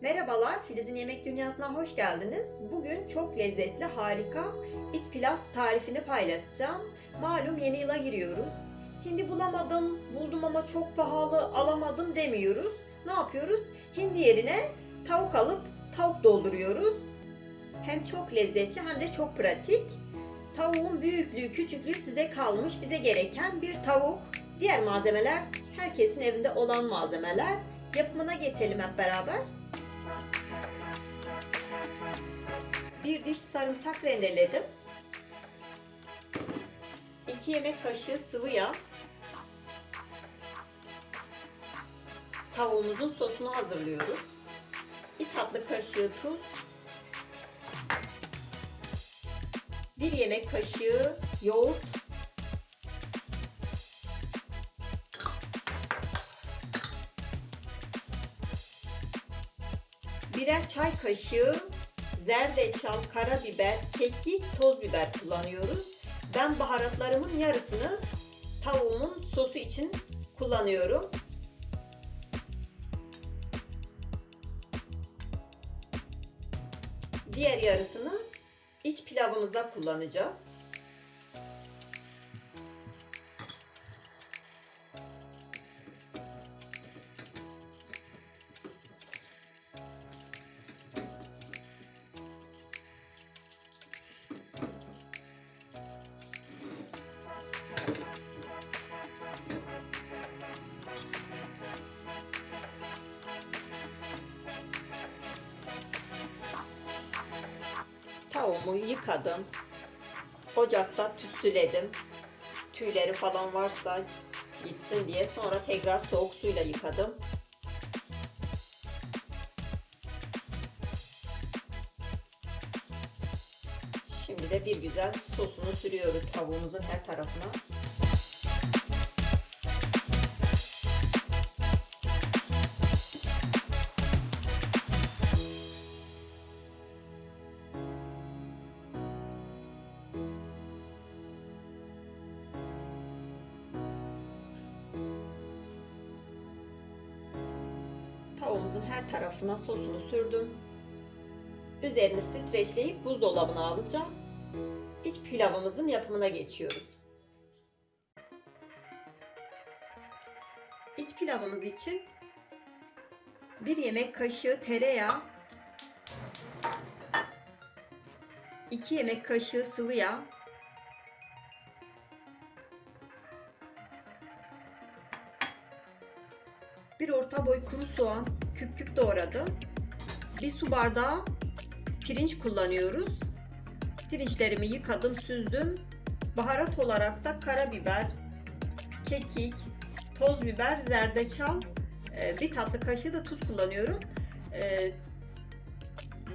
Merhabalar, Filiz'in Yemek Dünyası'na hoş geldiniz. Bugün çok lezzetli, harika iç pilav tarifini paylaşacağım. Malum yeni yıla giriyoruz. Hindi bulamadım, buldum ama çok pahalı, alamadım demiyoruz. Ne yapıyoruz? Hindi yerine tavuk alıp tavuk dolduruyoruz. Hem çok lezzetli hem de çok pratik. Tavuğun büyüklüğü, küçüklüğü size kalmış. Bize gereken bir tavuk. Diğer malzemeler herkesin evinde olan malzemeler. Yapımına geçelim hep beraber. Bir diş sarımsak rendeledim. 2 yemek kaşığı sıvı yağ. Tavuğumuzun sosunu hazırlıyoruz. Bir tatlı kaşığı tuz. Bir yemek kaşığı yoğurt. Birer çay kaşığı zerdeçal, karabiber, kekik, toz biber kullanıyoruz. Ben baharatlarımın yarısını tavuğumun sosu için kullanıyorum. Diğer yarısını iç pilavımıza kullanacağız. Tavuğumu yıkadım. Ocakta tütsüledim. Tüyleri falan varsa gitsin diye. Sonra tekrar soğuk suyla yıkadım. Şimdi de bir güzel sosunu sürüyoruz tavuğumuzun her tarafına. Tavuğumuzun her tarafına sosunu sürdüm. Üzerini streçleyip buzdolabına alacağım. İç pilavımızın yapımına geçiyoruz. İç pilavımız için bir yemek kaşığı tereyağı, 2 yemek kaşığı sıvı yağ, soğan küp küp doğradım. Bir su bardağı pirinç kullanıyoruz. Pirinçlerimi yıkadım, süzdüm. Baharat olarak da karabiber, kekik, toz biber, zerdeçal, e, bir tatlı kaşığı da tuz kullanıyorum. E,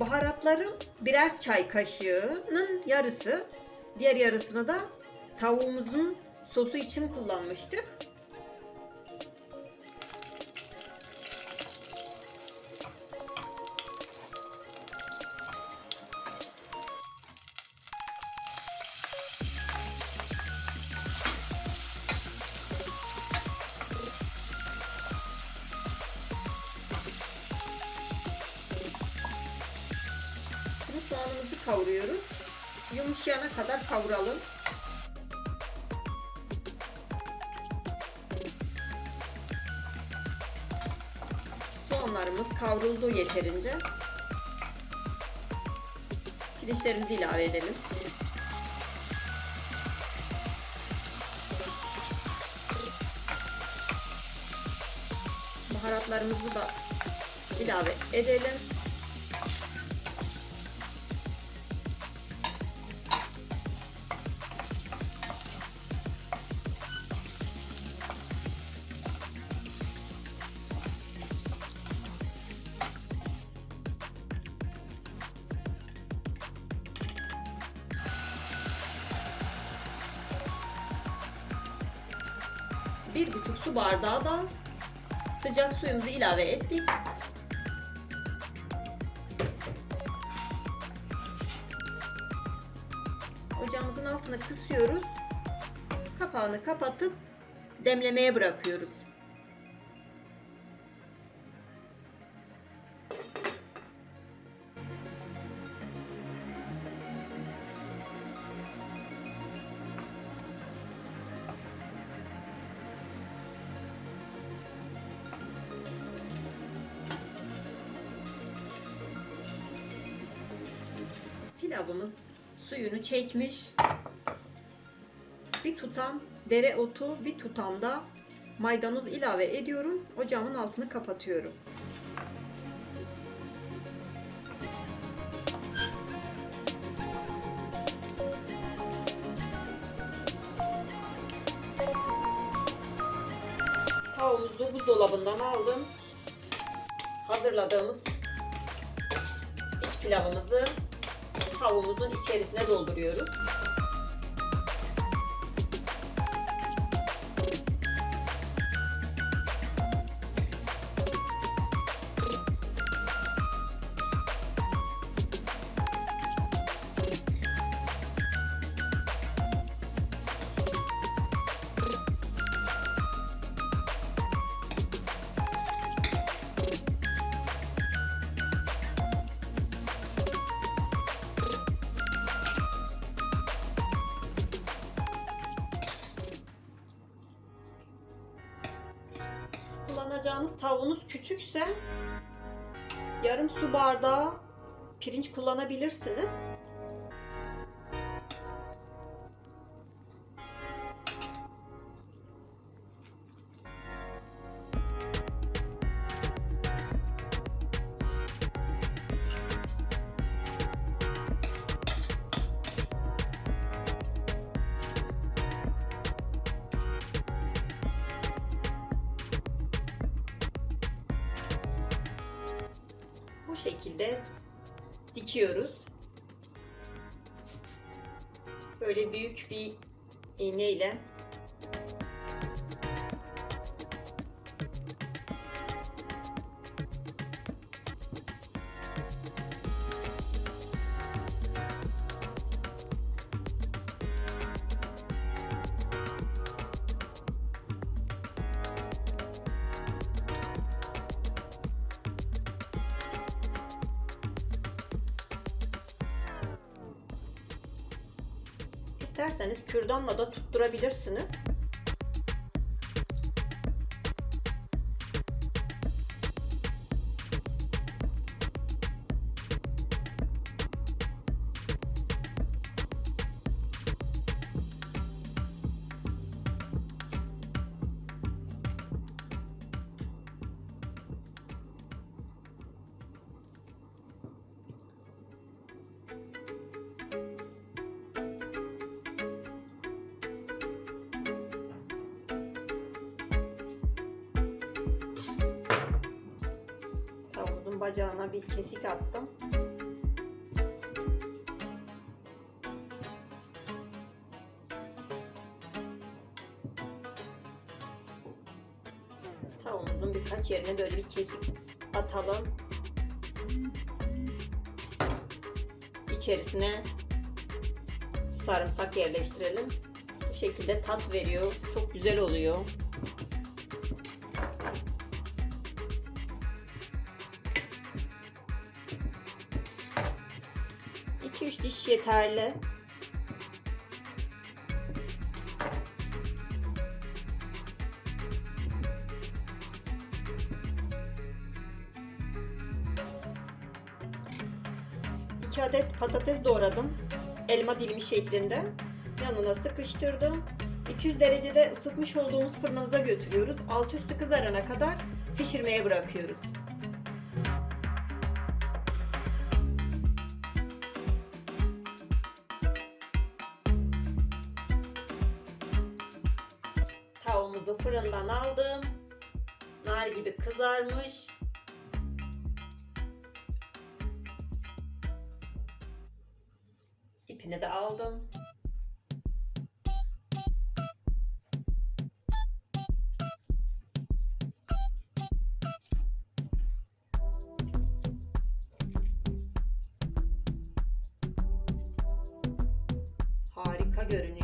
Baharatlarım birer çay kaşığının yarısı. Diğer yarısını da tavuğumuzun sosu için kullanmıştık. Soğanımızı kavuruyoruz. Yumuşayana kadar kavuralım. Soğanlarımız kavruldu yeterince. Pirinçlerimizi ilave edelim. Baharatlarımızı da ilave edelim. Bir buçuk su bardağı da sıcak suyumuzu ilave ettik. Ocağımızın altına kısıyoruz. Kapağını kapatıp demlemeye bırakıyoruz. Pilavımız suyunu çekmiş. Bir tutam dereotu, bir tutam da maydanoz ilave ediyorum. Ocağımın altını kapatıyorum. Tavuğumuzu buzdolabından aldım. Hazırladığımız iç pilavımızı tavuğumuzun içerisine dolduruyoruz. Kullanacağınız tavuğunuz küçükse yarım su bardağı pirinç kullanabilirsiniz. Şekilde dikiyoruz. Böyle büyük bir iğneyle isterseniz kürdanla da tutturabilirsiniz. Bacağına bir kesik attım. Tavuğumuzun birkaç yerine böyle bir kesik atalım. İçerisine sarımsak yerleştirelim. Bu şekilde tat veriyor. Çok güzel oluyor. 2-3 diş yeterli. İki adet patates doğradım. Elma dilimi şeklinde. Yanına sıkıştırdım. 200 derecede ısıtmış olduğumuz fırınımıza götürüyoruz. Alt üstü kızarana kadar pişirmeye bırakıyoruz. Tavuğumuzu fırından aldım. Nar gibi kızarmış. İpini de aldım. Harika görünüyor.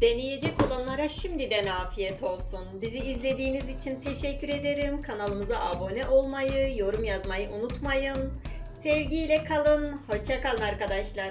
Deneyecek olanlara şimdiden afiyet olsun. Bizi izlediğiniz için teşekkür ederim. Kanalımıza abone olmayı, yorum yazmayı unutmayın. Sevgiyle kalın. Hoşça kalın arkadaşlar.